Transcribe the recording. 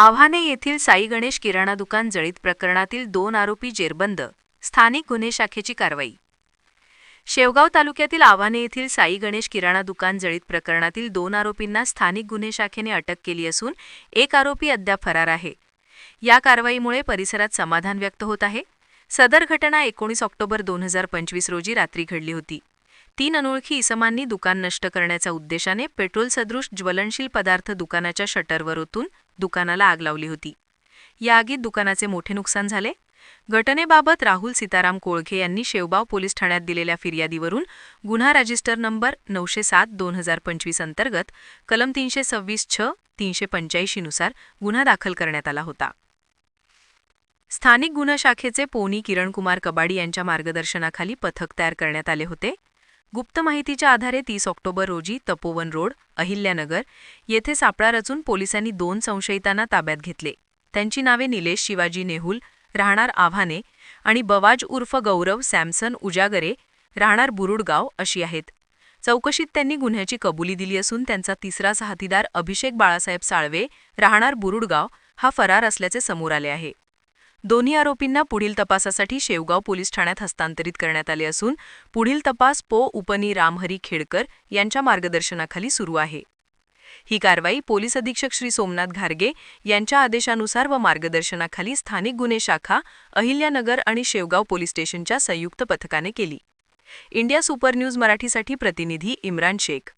आव्हाने येथील साई गणेश किराणा दुकान जळीत प्रकरणातील दोन आरोपी जेरबंद. स्थानिक गुन्हे शाखेची कारवाई. शेवगाव तालुक्यातील आव्हाने येथील साई गणेश किराणा दुकान जळीत प्रकरणातील दोन आरोपींना स्थानिक गुन्हे शाखेने अटक केली असून एक आरोपी अद्याप फरार आहे. या कारवाईमुळे परिसरात समाधान व्यक्त होत आहे. सदर घटना एकोणीस ऑक्टोबर दोन हजार पंचवीस रोजी रात्री घडली होती. तीन अनोळखी इसमांनी दुकान नष्ट करण्याच्या उद्देशाने पेट्रोल सदृश ज्वलनशील पदार्थ दुकानाच्या शटरवर ओतून दुकानाला आग लावली होती. या आगीत दुकानाचे मोठे नुकसान झाले. घटनेबाबत राहुल सीताराम कोळघे यांनी शेवगाव पोलीस ठाण्यात दिलेल्या फिर्यादीवरून गुन्हा रजिस्टर नंबर नऊशे सात दोन हजार पंचवीस अंतर्गत कलम तीनशे सव्वीस छ तीनशे पंच्याऐंशीनुसार गुन्हा दाखल करण्यात आला होता. स्थानिक गुन्हा शाखेचे पोनी किरणकुमार कबाडी यांच्या मार्गदर्शनाखाली पथक तयार करण्यात आले होते. गुप्त माहितीच्या आधारे तीस ऑक्टोबर रोजी तपोवन रोड अहिल्यानगर येथे सापळा रचून पोलिसांनी दोन संशयितांना ताब्यात घेतले. त्यांची नावे निलेश शिवाजी नेहुल राहणार आव्हाने आणि बवाज उर्फ गौरव सॅमसन उजागरे राहणार बुरुडगाव अशी आहेत. चौकशीत त्यांनी गुन्ह्याची कबुली दिली असून त्यांचा तिसरा साथीदार अभिषेक बाळासाहेब साळवे राहणार बुरुडगाव हा फरार असल्याचे समोर आले आहे. दोन्ही आरोपींना पुढील तपासासाठी शेवगाव पोलीस ठाण्यात हस्तांतरित करण्यात आले असून पुढील तपास पो. उपनी रामहरी खेडकर यांच्या मार्गदर्शनाखाली सुरू आहे. ही कारवाई पोलीस अधीक्षक श्री सोमनाथ घारगे यांच्या आदेशानुसार व मार्गदर्शनाखाली स्थानिक गुन्हे शाखा अहिल्यानगर आणि शेवगाव पोलीस स्टेशनच्या संयुक्त पथकाने केली. इंडिया सुपर न्यूज मराठीसाठी प्रतिनिधी इम्रान शेख